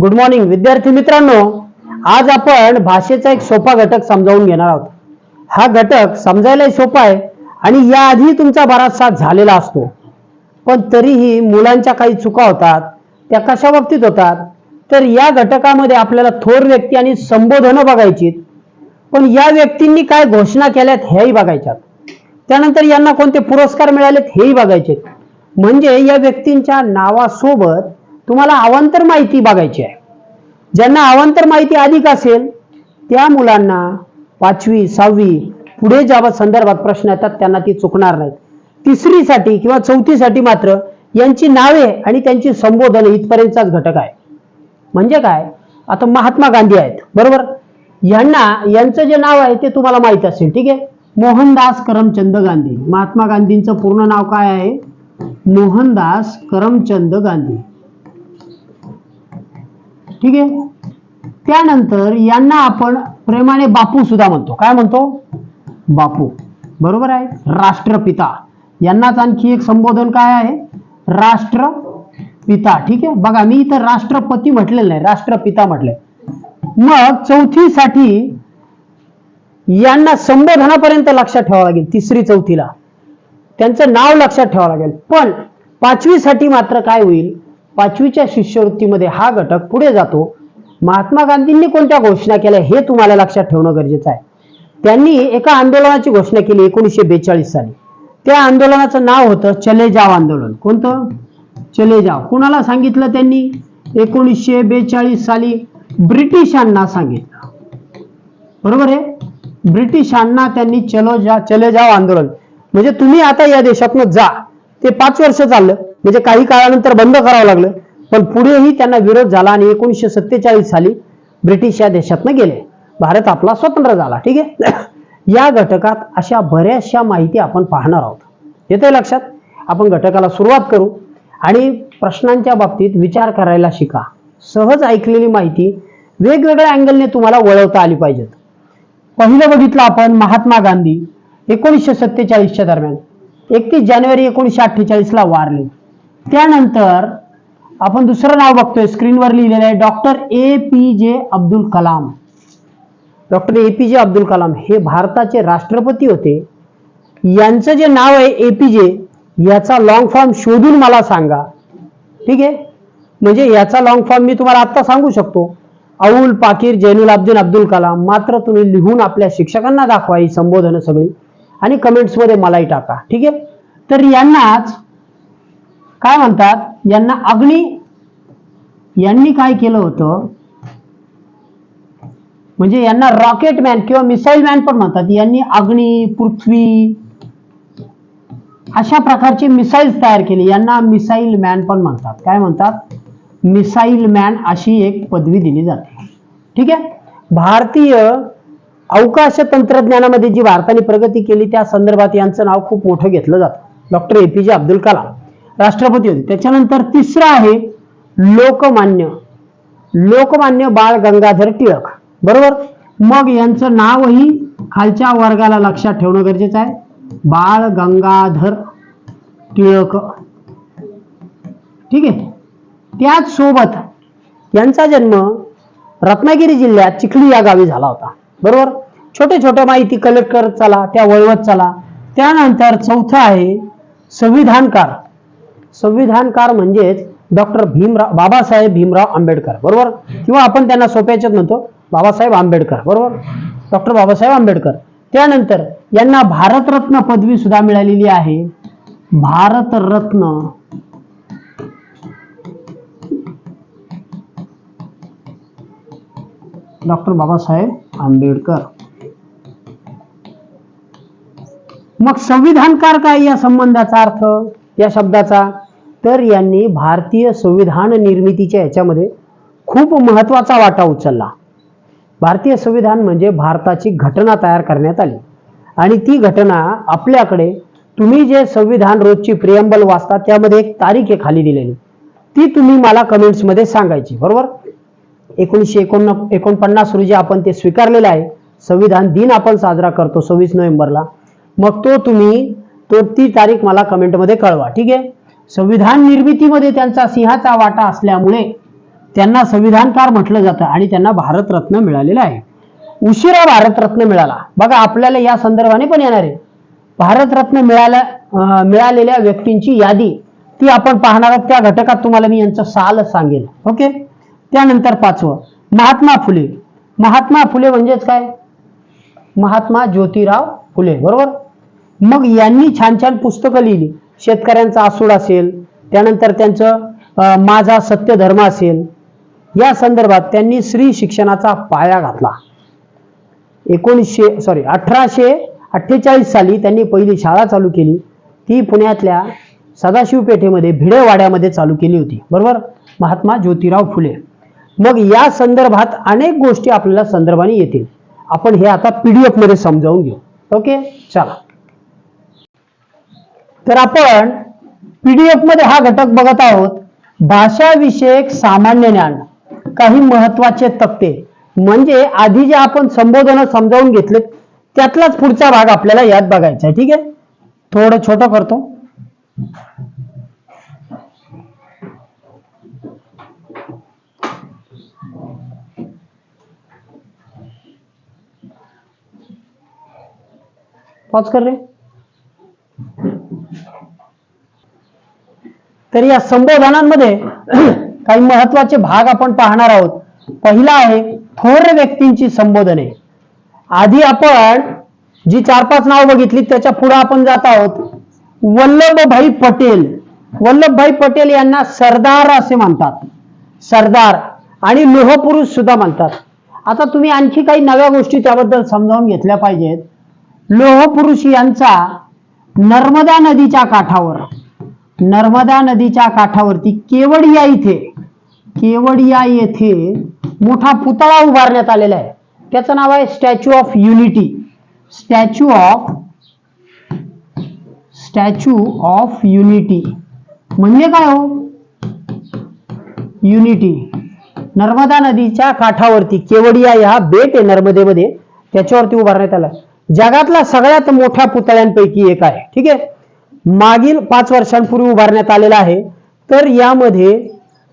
Good morning विद्यार्थी मित्रांनो. आज आपण भाषेचा एक सोपा घटक समजावून घेणार आहोत. हा घटक समजायलाही सोपा आहे आणि याआधी तुमचा बराचसा झालेला असतो. पण तरीही मुलांच्या काही चुका होतात त्या कशा बाबतीत होतात तर या घटकामध्ये आपल्याला थोर व्यक्ती आणि संबोधनं बघायची पण या व्यक्तींनी काय घोषणा केल्यात हेही बघायच्यात. त्यानंतर यांना कोणते पुरस्कार मिळालेत हेही बघायचे म्हणजे या व्यक्तींच्या नावासोबत तुम्हाला अवांतर माहिती बघायची आहे. ज्यांना अवांतर माहिती अधिक असेल त्या मुलांना पाचवी सहावी पुढे ज्या संदर्भात प्रश्न येतात त्यांना ती चुकणार नाहीत. तिसरीसाठी किंवा चौथीसाठी मात्र यांची नावे आणि त्यांची संबोधन इथपर्यंतचाच घटक आहे. म्हणजे काय? आता महात्मा गांधी आहेत बरोबर? यांना यांचं जे नाव आहे ते तुम्हाला माहीत असेल ठीक आहे? मोहनदास करमचंद गांधी. महात्मा गांधींचं पूर्ण नाव काय आहे? मोहनदास करमचंद गांधी. ठीक आहे? त्यानंतर यांना आपण प्रेमाने बापू सुद्धा म्हणतो. काय म्हणतो? बापू. बरोबर आहे? राष्ट्रपिता. यांनाच आणखी एक संबोधन काय आहे? राष्ट्रपिता. ठीक आहे? बघा मी इथं राष्ट्रपती म्हटलेलं नाही. राष्ट्रपिता म्हटलंय. मग चौथीसाठी यांना संबोधनापर्यंत लक्षात ठेवावं लागेल. तिसरी चौथीला. त्यांचं नाव लक्षात ठेवावं लागेल. पण पाचवीसाठी मात्र काय होईल? पाचवीच्या शिष्यवृत्तीमध्ये हा घटक पुढे जातो. महात्मा गांधींनी कोणत्या घोषणा केल्या हे तुम्हाला लक्षात ठेवणं गरजेचं आहे. त्यांनी एका आंदोलनाची घोषणा केली एकोणीसशे बेचाळीस साली. त्या आंदोलनाचं नाव होतं चले जाव आंदोलन. कोणतं? चले जाव कुणाला सांगितलं त्यांनी? एकोणीसशे बेचाळीस साली ब्रिटिशांना सांगितलं. बरोबर आहे? ब्रिटिशांना त्यांनी चलो जा चले जाव आंदोलन. म्हणजे तुम्ही आता या देशातनं जा. ते पाच वर्ष चाललं. म्हणजे काही काळानंतर बंद करावं लागलं. पण पुढेही त्यांना विरोध झाला आणि एकोणीसशे सत्तेचाळीस साली ब्रिटिश या देशातनं गेले. भारत आपला स्वतंत्र झाला ठीक आहे? या घटकात अशा बऱ्याचशा माहिती आपण पाहणार आहोत. येते लक्षात? आपण घटकाला सुरुवात करू आणि प्रश्नांच्या बाबतीत विचार करायला शिका. सहज ऐकलेली माहिती वेगवेगळ्या अँगलने तुम्हाला वळवता आली पाहिजेत. पहिलं बघितलं आपण महात्मा गांधी एकोणीसशे सत्तेचाळीसच्या दरम्यान. एकतीस जानेवारी एकोणीसशे अठ्ठेचाळीसला वारले. त्यानंतर आपण दुसरं नाव बघतोय. स्क्रीनवर लिहिलेलं आहे doctor A P J Abdul Kalam. Doctor A P J Abdul Kalam हे भारताचे राष्ट्रपती होते. यांचं जे नाव आहे ए पी जे याचा लॉंग फॉर्म शोधून मला सांगा. ठीक आहे? म्हणजे याचा लॉंग फॉर्म मी तुम्हाला आत्ता सांगू शकतो. अऊल पाकीर जैनुल अब्दीन अब्दुल कलाम मात्र तुम्ही लिहून आपल्या शिक्षकांना दाखवा ही संबोधनं सगळी. आणि कमेंट्समध्ये मलाही टाका. ठीक आहे? तर यांनाच काय म्हणतात? यांना अग्नी यांनी काय केलं होतं? म्हणजे यांना रॉकेट मॅन किंवा मिसाईल मॅन पण म्हणतात. यांनी अग्नी पृथ्वी अशा प्रकारची मिसाईल्स तयार केली. यांना मिसाईल मॅन पण म्हणतात. काय म्हणतात? मिसाईल मॅन अशी एक पदवी दिली जाते. ठीक आहे? भारतीय अवकाश तंत्रज्ञानामध्ये जी भारताने प्रगती केली त्या संदर्भात यांचं नाव खूप मोठं घेतलं जातं. Doctor A P J Abdul Kalam. राष्ट्रपती होते. त्याच्यानंतर तिसरं आहे लोकमान्य. लोकमान्य बाळ गंगाधर टिळक. बरोबर? मग यांचं नावही खालच्या वर्गाला लक्षात ठेवणं गरजेचं आहे. बाळ गंगाधर टिळक. ठीक आहे? त्याच सोबत यांचा जन्म रत्नागिरी जिल्ह्यात चिखली या गावी झाला होता. बरोबर? छोटे छोटे माहिती कलेक्ट करत चला त्या वळवत चला. त्यानंतर चौथं आहे संविधानकार. संविधानकार म्हणजेच डॉक्टर भीमराव बाबासाहेब भीमराव आंबेडकर बरोबर? किंवा आपण त्यांना सोप्याच्यात म्हणतो बाबासाहेब आंबेडकर बरोबर? डॉक्टर बाबासाहेब आंबेडकर. त्यानंतर यांना भारतरत्न पदवी सुद्धा मिळालेली आहे. भारतरत्न. डॉक्टर बाबासाहेब आंबेडकर. मग संविधानकार काय या संबंधाचा अर्थ? या शब्दाचा. तर यांनी भारतीय संविधान निर्मितीच्या याच्यामध्ये खूप महत्त्वाचा वाटा उचलला. भारतीय संविधान म्हणजे भारताची घटना तयार करण्यात आली. आणि ती घटना आपल्याकडे तुम्ही जे संविधान रोजची प्रियंबल वाचता त्यामध्ये एक तारीख आहे खाली दिलेली. ती तुम्ही मला कमेंट्समध्ये सांगायची बरोबर? एकोणीसशे एकोण एकोणपन्नास रोजी आपण ते स्वीकारलेलं आहे. संविधान दिन आपण साजरा करतो सव्वीस नोव्हेंबरला. मग तो तुम्ही तो ती तारीख मला कमेंटमध्ये कळवा ठीक आहे? संविधान निर्मितीमध्ये त्यांचा सिंहाचा वाटा असल्यामुळे त्यांना संविधानकार म्हटलं जातं आणि त्यांना भारतरत्न मिळालेलं आहे. उशिरा भारतरत्न मिळाला. बघा आपल्याला या संदर्भाने पण येणार आहे. भारतरत्न मिळाल्या मिळालेल्या व्यक्तींची यादी ती आपण पाहणार आहोत. त्या घटकात तुम्हाला मी यांचं साल सांगेल. ओके? त्यानंतर पाचवं. महात्मा फुले. महात्मा फुले म्हणजेच काय? महात्मा ज्योतिराव फुले. बरोबर? मग यांनी छान छान पुस्तकं लिहिली. शेतकऱ्यांचा आसूड असेल त्यानंतर त्यांचं माझा सत्य धर्म असेल. या संदर्भात त्यांनी स्त्री शिक्षणाचा पाया घातला. एकोणीसशे सॉरी अठराशे अठ्ठेचाळीस साली त्यांनी पहिली शाळा चालू केली. ती पुण्यातल्या सदाशिव पेठेमध्ये भिडेवाड्यामध्ये चालू केली होती. बरोबर? महात्मा ज्योतिराव फुले. मग या संदर्भात अनेक गोष्टी आपल्याला संदर्भाने येतील. आपण हे आता पीडीएफमध्ये समजावून घेऊ. ओके चला. तर आपण पीडीएफमध्ये हा घटक बघत आहोत. भाषाविषयक सामान्य ज्ञान. काही महत्त्वाचे तक्ते म्हणजे आधी जे आपण संबोधन समजावून घेतले त्यातलाच पुढचा भाग आपल्याला यात बघायचा आहे. ठीक आहे? थोडं छोटं करतो. पॉज कर रे. तर या संबोधनांमध्ये काही महत्त्वाचे भाग आपण पाहणार आहोत. पहिला आहे थोर व्यक्तींची संबोधने. आधी आपण जी चार पाच नाव बघितली त्याच्या पुढे आपण जात आहोत. वल्लभभाई पटेल. वल्लभभाई पटेल यांना सरदार असे म्हणतात. सरदार आणि लोहपुरुष सुद्धा म्हणतात. आता तुम्ही आणखी काही नव्या गोष्टी त्याबद्दल समजावून घेतल्या पाहिजेत. लोहपुरुष यांचा नर्मदा नदीच्या काठावर नर्मदा नदीच्या काठावरती केवडिया इथे केवडिया येथे मोठा पुतळा उभारण्यात आलेला आहे. त्याचं नाव आहे Statue of Unity. Statue of Statue of Unity. म्हणजे काय हो? युनिटी. नर्मदा नदीच्या काठावरती केवडिया या बेट आहे नर्मदेमध्ये. त्याच्यावरती उभारण्यात आला जगातला सगळ्यात मोठ्या पुतळ्यांपैकी एक आहे. ठीक आहे? मागील पाच वर्षांपूर्वी उभारण्यात आलेला आहे. तर यामध्ये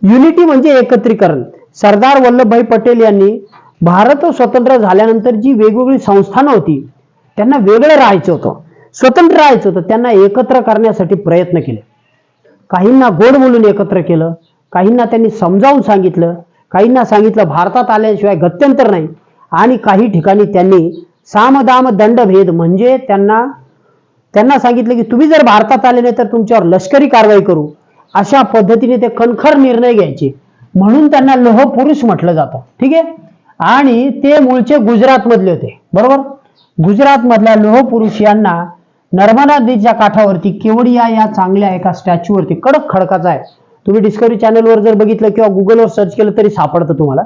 युनिटी म्हणजे एकत्रीकरण. सरदार वल्लभभाई पटेल यांनी भारत स्वतंत्र झाल्यानंतर जी वेगवेगळी संस्थानं होती त्यांना वेगळं राहायचं होतं. स्वतंत्र राहायचं होतं. त्यांना एकत्र करण्यासाठी प्रयत्न केले. काहींना गोड बोलून एकत्र केलं. काहींना त्यांनी समजावून सांगितलं. काहींना सांगितलं भारतात आल्याशिवाय गत्यंतर नाही. आणि काही ठिकाणी त्यांनी सामदाम दंडभेद म्हणजे त्यांना त्यांना सांगितलं की तुम्ही जर भारतात आले नाही तर तुमच्यावर लष्करी कारवाई करू. अशा पद्धतीने ते कणखर निर्णय घ्यायचे. म्हणून त्यांना लोह पुरुष म्हटलं जातं. ठीक आहे? आणि ते मूळचे गुजरात मधले होते. बरोबर? गुजरात मधल्या लोह पुरुष यांना नर्मदा नदीच्या काठावरती केवडिया या चांगल्या एका स्टॅच्यूवरती कडक खडकाचा आहे. तुम्ही डिस्कवरी चॅनलवर जर बघितलं किंवा गुगलवर सर्च केलं तरी सापडतं तुम्हाला.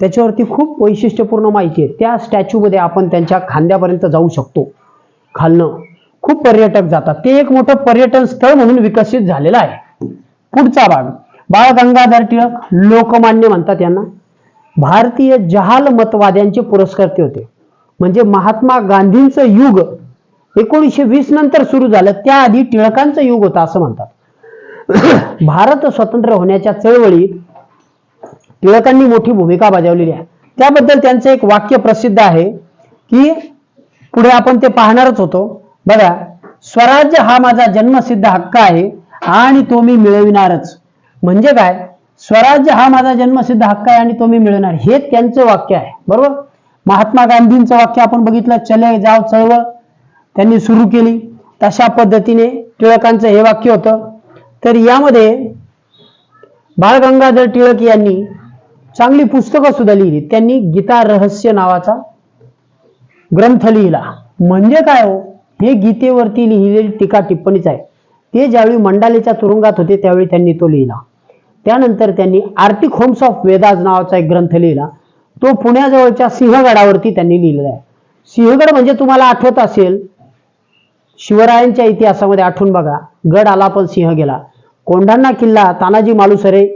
त्याच्यावरती खूप वैशिष्ट्यपूर्ण माहिती आहे. त्या स्टॅच्यूमध्ये आपण त्यांच्या खांद्यापर्यंत जाऊ शकतो. खालनं. खूप पर्यटक जातात. ते एक मोठं पर्यटन स्थळ म्हणून विकसित झालेलं आहे. पुढचा भाग. बाळ गंगाधर टिळक लोकमान्य म्हणतात यांना. भारतीय जहाल मतवाद्यांचे पुरस्कर्ते होते. म्हणजे महात्मा गांधींचं युग एकोणीसशे वीस नंतर सुरू झालं. त्याआधी टिळकांचं युग होतं असं म्हणतात. भारत स्वतंत्र होण्याच्या चळवळीत टिळकांनी मोठी भूमिका बजावलेली आहे. त्याबद्दल त्यांचं एक वाक्य प्रसिद्ध आहे की पुढे आपण ते पाहणारच होतो. बघा स्वराज्य हा माझा जन्मसिद्ध हक्क आहे आणि तो मी मिळविणारच. म्हणजे काय? स्वराज्य हा माझा जन्मसिद्ध हक्क आहे आणि तो मी मिळवणार. हे त्यांचं वाक्य आहे. बरोबर? महात्मा गांधींचं वाक्य आपण बघितलं चले जाव चळवळ. त्यांनी सुरू केली. तशा पद्धतीने टिळकांचं हे वाक्य होतं. तर यामध्ये बाळ गंगाधर टिळक यांनी चांगली पुस्तकं सुद्धा लिहिली. त्यांनी गीता रहस्य नावाचा ग्रंथ लिहिला. म्हणजे काय हो? हे गीतेवरती लिहिलेली टीका टिप्पणीच आहे. ते ज्यावेळी मंडालेच्या तुरुंगात होते त्यावेळी त्यांनी तो लिहिला. त्यानंतर त्यांनी आर्टिक होम्स ऑफ वेदाज नावाचा एक ग्रंथ लिहिला. तो पुण्याजवळच्या सिंहगडावरती त्यांनी लिहिलेला आहे. सिंहगड म्हणजे तुम्हाला आठवत असेल शिवरायांच्या इतिहासामध्ये आठवून बघा गड आला पण सिंह गेला. कोंढाणा किल्ला तानाजी मालुसरे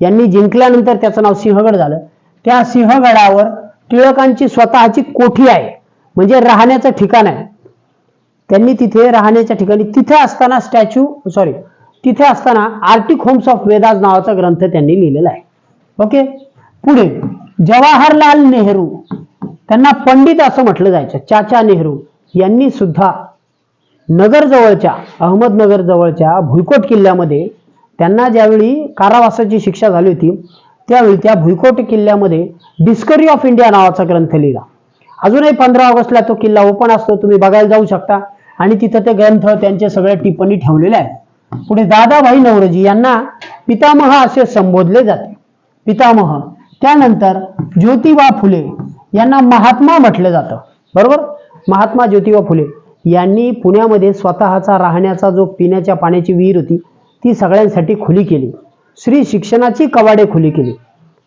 यांनी जिंकल्यानंतर त्याचं नाव सिंहगड झालं. त्या सिंहगडावर टिळकांची स्वतःची कोठी आहे. म्हणजे राहण्याचं ठिकाण आहे. त्यांनी तिथे राहण्याच्या ठिकाणी तिथे असताना स्टॅच्यू सॉरी तिथे असताना आर्टिक होम्स ऑफ वेदाज नावाचा ग्रंथ त्यांनी लिहिलेला आहे. ओके पुढे जवाहरलाल नेहरू त्यांना पंडित असं म्हटलं जायचं चाचा नेहरू यांनी सुद्धा नगर जवळच्या अहमदनगर जवळच्या भुईकोट किल्ल्यामध्ये त्यांना ज्यावेळी कारावासाची शिक्षा झाली होती त्यावेळी त्या भुईकोट किल्ल्यामध्ये डिस्कवरी ऑफ इंडिया नावाचा ग्रंथ लिहिला. अजूनही पंधरा ऑगस्टला तो किल्ला ओपन असतो तुम्ही बघायला जाऊ शकता. आणि तिथं ते ग्रंथ त्यांच्या सगळ्या टिप्पणी ठेवलेल्या आहेत. पुढे दादाभाई नवरोजी यांना पितामह असे संबोधले जाते. पितामह त्यानंतर ज्योतिबा फुले यांना महात्मा म्हटलं जातं. बरोबर? महात्मा ज्योतिबा फुले यांनी पुण्यामध्ये स्वतःचा राहण्याचा जो पिण्याच्या पाण्याची विहीर होती ती सगळ्यांसाठी खुली केली. श्री शिक्षणाची कवाडे खुली केली.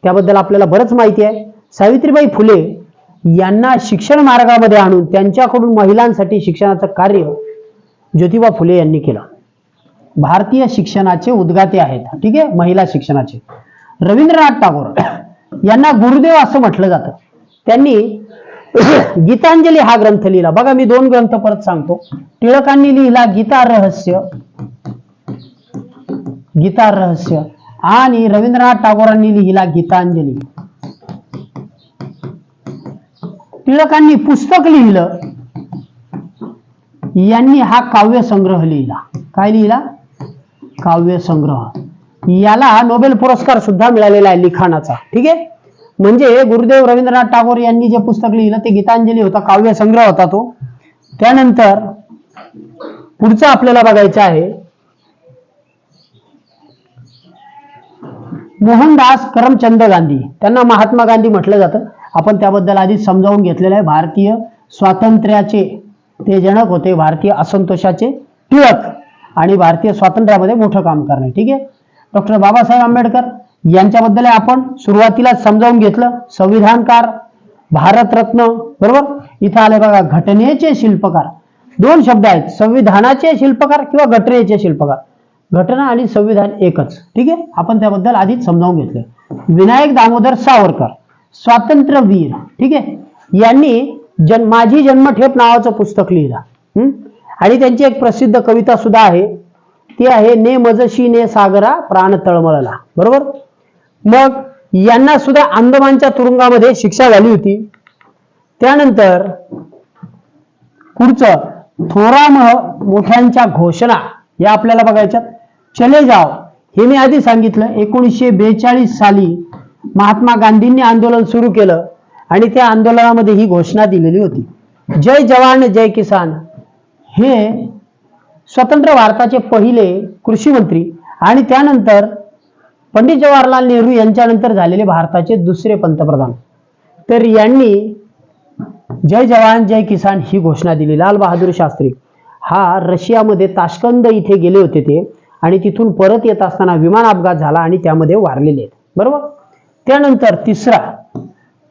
त्याबद्दल आपल्याला बरंच माहिती आहे. सावित्रीबाई फुले यांना शिक्षण मार्गामध्ये आणून त्यांच्याकडून महिलांसाठी शिक्षणाचं कार्य ज्योतिबा फुले यांनी केलं. भारतीय शिक्षणाचे उद्गाते आहेत. ठीक आहे? महिला शिक्षणाचे. रवींद्रनाथ टागोर यांना गुरुदेव असं म्हटलं जातं. त्यांनी गीतांजली हा ग्रंथ लिहिला. बघा मी दोन ग्रंथ परत सांगतो. टिळकांनी लिहिला गीता रहस्य. गीता रहस्य. आणि रवींद्रनाथ टागोरांनी लिहिला गीतांजली. टिळकांनी पुस्तक लिहिलं. यांनी हा काव्य संग्रह लिहिला. काय लिहिला? काव्य संग्रह. याला नोबेल पुरस्कार सुद्धा मिळालेला आहे लिखाणाचा. ठीक आहे? म्हणजे गुरुदेव रवींद्रनाथ टागोर यांनी जे पुस्तक लिहिलं ते गीतांजली होता काव्य संग्रह होता तो. त्यानंतर पुढचं आपल्याला बघायचं आहे. मोहनदास करमचंद गांधी. त्यांना महात्मा गांधी म्हटलं जातं. आपण त्याबद्दल आधी समजावून घेतलेलं आहे. भारतीय स्वातंत्र्याचे ते जनक होते भारतीय असंतोषाचे टिळक. आणि भारतीय स्वातंत्र्यामध्ये मोठं काम करणे ठीक आहे? डॉक्टर बाबासाहेब आंबेडकर यांच्याबद्दल आपण सुरुवातीला समजावून घेतलं. संविधानकार भारतरत्न बरोबर? इथं आले बघा घटनेचे शिल्पकार. दोन शब्द आहेत संविधानाचे शिल्पकार किंवा घटनेचे शिल्पकार. घटना आणि संविधान एकच ठीक आहे? आपण त्याबद्दल आधीच समजावून घेतलं. विनायक दामोदर सावरकर. स्वातंत्र्यवीर. ठीक आहे? यांनी जन माझी जन्मठेप नावाचं पुस्तक लिहिलं. आणि त्यांची एक प्रसिद्ध कविता सुद्धा आहे. ती आहे ने मजशी ने सागरा प्राण तळमळला. बरोबर? मग यांना सुद्धा अंदमानच्या तुरुंगामध्ये शिक्षा झाली होती. त्यानंतर पुढचं थोरामह मोठ्यांच्या घोषणा या आपल्याला बघायच्या चले जाव हे मी आधी सांगितलं एकोणीसशे बेचाळीस साली महात्मा गांधींनी आंदोलन सुरू केलं आणि त्या आंदोलनामध्ये ही घोषणा दिलेली होती. जय जवान जय किसान. हे स्वतंत्र भारताचे पहिले कृषी मंत्री आणि त्यानंतर पंडित जवाहरलाल नेहरू यांच्यानंतर झालेले भारताचे दुसरे पंतप्रधान. तर यांनी जय जवान जय किसान ही घोषणा दिली. लाल बहादूर शास्त्री. हा रशियामध्ये ताशकंद इथे गेले होते ते आणि तिथून परत येत असताना विमान अपघात झाला आणि त्यामध्ये वारलेले आहेत. बरोबर? त्यानंतर तिसरा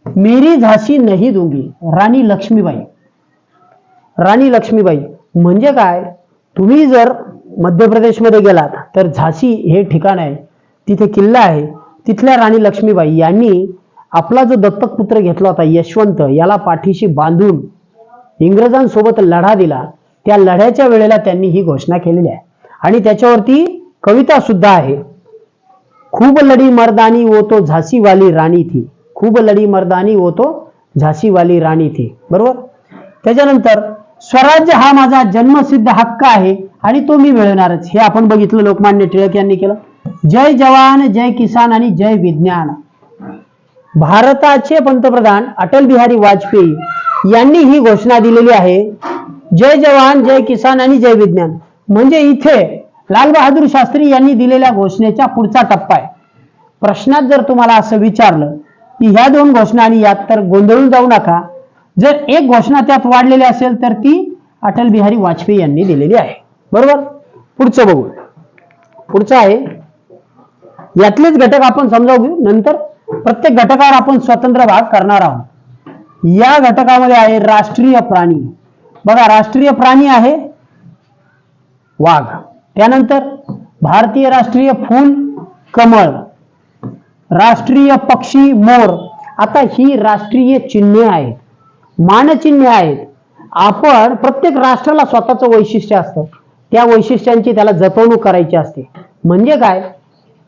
मेरी झाशी नाही दोंगी राणी लक्ष्मीबाई. राणी लक्ष्मीबाई म्हणजे काय? तुम्ही जर मध्य प्रदेशमध्ये गेलात तर झाशी हे ठिकाण आहे तिथे किल्ला आहे तिथल्या राणी लक्ष्मीबाई यांनी आपला जो दत्तक पुत्र घेतला होता यशवंत याला पाठीशी बांधून इंग्रजांसोबत लढा दिला. त्या लढ्याच्या वेळेला त्यांनी ही घोषणा केलेली आहे. आणि त्याच्यावरती कविता सुद्धा आहे. खूप लडी मर्दानी वो तो झाशी वाली राणी थी। खूप लढी मर्दानी वो तो झाशी वाली राणी थी। बरोबर? त्याच्यानंतर स्वराज्य हा माझा जन्मसिद्ध हक्क आहे आणि तो मी मिळवणारच. हे आपण बघितलं लोकमान्य टिळक यांनी केलं. जय जवान जय किसान आणि जय विज्ञान. भारताचे पंतप्रधान अटल बिहारी वाजपेयी यांनी ही घोषणा दिलेली आहे जय जवान जय किसान आणि जय विज्ञान. म्हणजे इथे लाल बहादूर शास्त्री यांनी दिलेल्या घोषणेचा पुढचा टप्पा आहे. प्रश्नात जर तुम्हाला असं विचारलं की ह्या दोन घोषणा आणि यात तर गोंधळून जाऊ नका. जर एक घोषणा त्यात वाढलेली असेल तर ती अटल बिहारी वाजपेयी यांनी दिलेली आहे. बरोबर? पुढचं बघू. पुढचं आहे. यातलेच घटक आपण समजावून घेऊ. नंतर प्रत्येक घटकावर आपण स्वतंत्र भाग करणार आहोत. या घटकामध्ये आहे राष्ट्रीय प्राणी. बघा राष्ट्रीय प्राणी आहे वाघ. त्यानंतर भारतीय राष्ट्रीय फूल कमळ राष्ट्रीय पक्षी मोर आता ही राष्ट्रीय चिन्हे आहेत. मानचिन्हे आहेत. आपण प्रत्येक राष्ट्राला स्वतःचं वैशिष्ट्य असतं. त्या वैशिष्ट्यांची त्याला जपवणूक करायची असते. म्हणजे काय?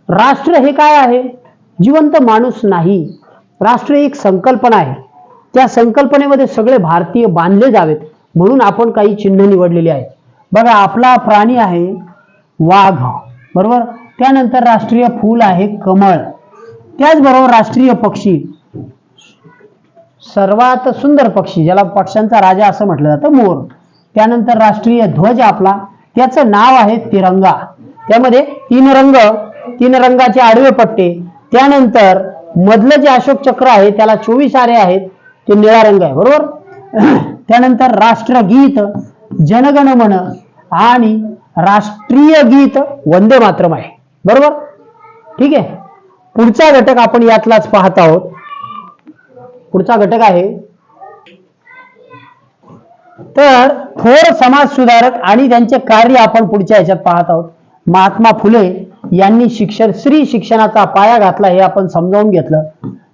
राष्ट्र हे काय आहे? जिवंत माणूस नाही. राष्ट्र एक संकल्पना आहे. त्या संकल्पनेमध्ये सगळे भारतीय बांधले जावेत. म्हणून आपण काही चिन्ह निवडलेली आहेत. बघा आपला प्राणी आहे. वाघ. बरोबर? त्यानंतर राष्ट्रीय फूल आहे कमळ. त्याचबरोबर राष्ट्रीय पक्षी. सर्वात सुंदर पक्षी ज्याला पक्ष्यांचा राजा असं म्हटलं जातं मोर. त्यानंतर राष्ट्रीय ध्वज आपला. त्याचं नाव आहे तिरंगा. त्यामध्ये तीन रंग तीन रंगाचे आडवे पट्टे. त्यानंतर मधलं जे अशोक चक्र आहे त्याला चोवीस आरे आहेत ते निळा रंग आहे. बरोबर? त्यानंतर राष्ट्रगीत जनगण मन आणि राष्ट्रीय गीत वंदे मातरम आहे. बरोबर? ठीक आहे? पुढचा घटक आपण यातलाच पाहत आहोत. पुढचा घटक आहे. तर थोर समाज सुधारक आणि त्यांचे कार्य आपण पुढच्या ह्याच्यात पाहत आहोत. महात्मा फुले यांनी शिक्षण स्त्री शिक्षणाचा पाया घातला हे आपण समजावून घेतलं.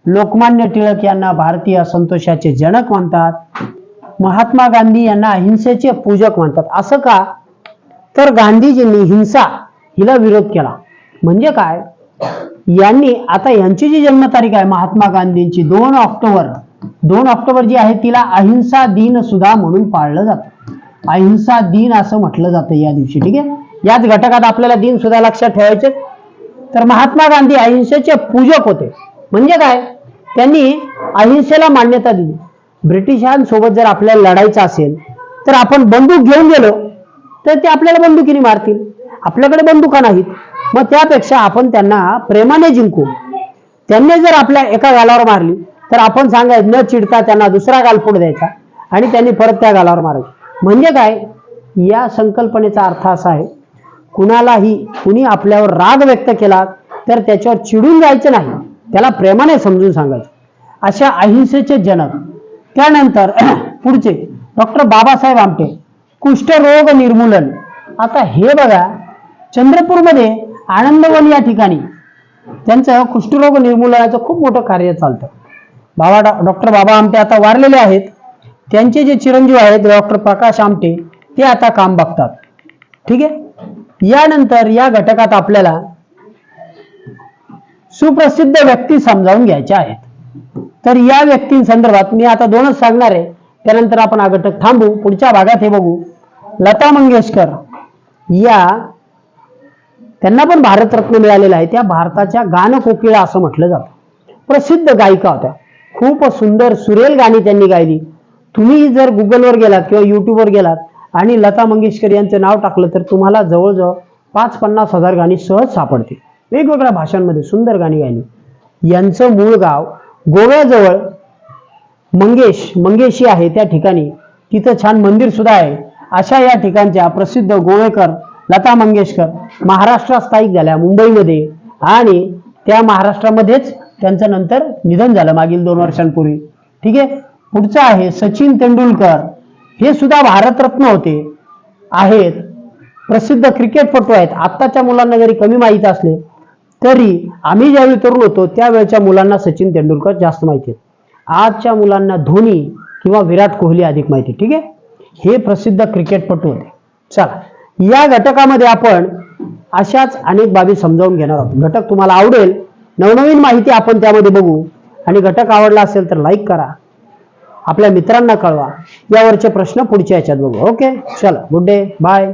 लोकमान्य टिळक यांना भारतीय असंतोषाचे जनक म्हणतात. महात्मा गांधी यांना अहिंसेचे पूजक म्हणतात. असं का? तर गांधीजींनी हिंसा हिला विरोध केला. म्हणजे काय? यांनी आता यांची जी जन्मतारीख आहे महात्मा गांधींची दोन ऑक्टोबर दोन ऑक्टोबर जी आहे तिला अहिंसा दिन सुद्धा म्हणून पाळलं जातं. अहिंसा दिन असं म्हटलं जातं या दिवशी ठीक आहे? याच घटकात आपल्याला दिन सुद्धा लक्षात ठेवायचे. तर महात्मा गांधी अहिंसेचे पूजक होते. म्हणजे काय? त्यांनी अहिंसेला मान्यता दिली. ब्रिटिशांसोबत जर आपल्याला लढायचं असेल तर आपण बंदूक घेऊन गेलो. तर ते आपल्याला बंदुकीने मारतील. आपल्याकडे बंदुका नाहीत. मग त्यापेक्षा आपण त्यांना प्रेमाने जिंकू. त्यांनी जर आपल्या एका गालावर मारली तर आपण सांगायचं न चिडता त्यांना दुसरा गाल फोड द्यायचा आणि त्यांनी परत त्या गालावर मारायचं. म्हणजे काय? या संकल्पनेचा अर्थ असा आहे कुणालाही कुणी आपल्यावर राग व्यक्त केला तर त्याच्यावर चिडून जायचं नाही. त्याला प्रेमाने समजून सांगायचं. अशा अहिंसेचे जनक. त्यानंतर पुढचे डॉक्टर बाबासाहेब आमटे. कुष्ठरोग निर्मूलन. आता हे बघा चंद्रपूरमध्ये आनंदवन या ठिकाणी त्यांचं कुष्ठरोग निर्मूलनाचं खूप मोठं कार्य चालतं. बाबा डॉक्टर बाबा आमटे आता वारलेले आहेत. त्यांचे जे चिरंजीव आहेत डॉक्टर प्रकाश आमटे ते आता काम बघतात. ठीक आहे? यानंतर या घटकात आपल्याला सुप्रसिद्ध व्यक्ती समजावून घ्यायच्या आहेत. तर या व्यक्तींसंदर्भात मी आता दोनच सांगणार आहे. त्यानंतर आपण हा घटक थांबू पुढच्या भागात हे बघू. लता मंगेशकर या त्यांना पण भारतरत्न मिळालेला आहे त्या भारताच्या गानकोकिळा असं म्हटलं जातं. प्रसिद्ध गायिका होत्या. खूप सुंदर सुरेल गाणी त्यांनी गायली. तुम्ही जर गुगलवर गेलात किंवा युट्यूबवर गेलात आणि लता मंगेशकर यांचं नाव टाकलं तर तुम्हाला जवळजवळ पाच पन्नास हजार गाणी सहज सापडतील. वेगवेगळ्या भाषांमध्ये सुंदर गाणी गायली. यांचं मूळ गाव गोव्याजवळ मंगेश मंगेशी आहे त्या ठिकाणी. तिथं छान मंदिर सुद्धा आहे. अशा या ठिकाणच्या प्रसिद्ध गोवेकर लता मंगेशकर महाराष्ट्रात स्थायिक झाल्या मुंबईमध्ये. आणि त्या महाराष्ट्रामध्येच त्यांचं नंतर निधन झालं मागील दोन वर्षांपूर्वी. ठीक आहे? पुढचं आहे सचिन तेंडुलकर. हे सुद्धा भारतरत्न होते. आहेत. प्रसिद्ध क्रिकेटपटू आहेत. आत्ताच्या मुलांना जरी कमी माहीत असले तरी आम्ही ज्यावेळी तरुण होतो त्यावेळच्या मुलांना सचिन तेंडुलकर जास्त माहिती आहेत. आजच्या मुलांना धोनी किंवा विराट कोहली अधिक माहिती ठीक आहे? हे प्रसिद्ध क्रिकेटपटू होते. चला या घटकामध्ये आपण अशाच अनेक बाबी समजावून घेणार आहोत. घटक तुम्हाला आवडेल नवनवीन माहिती आपण त्यामध्ये बघू. आणि घटक आवडला असेल तर लाईक करा. आपल्या मित्रांना कळवा. यावरचे प्रश्न पुढच्या याच्यात बघू. ओके चला गुड डे बाय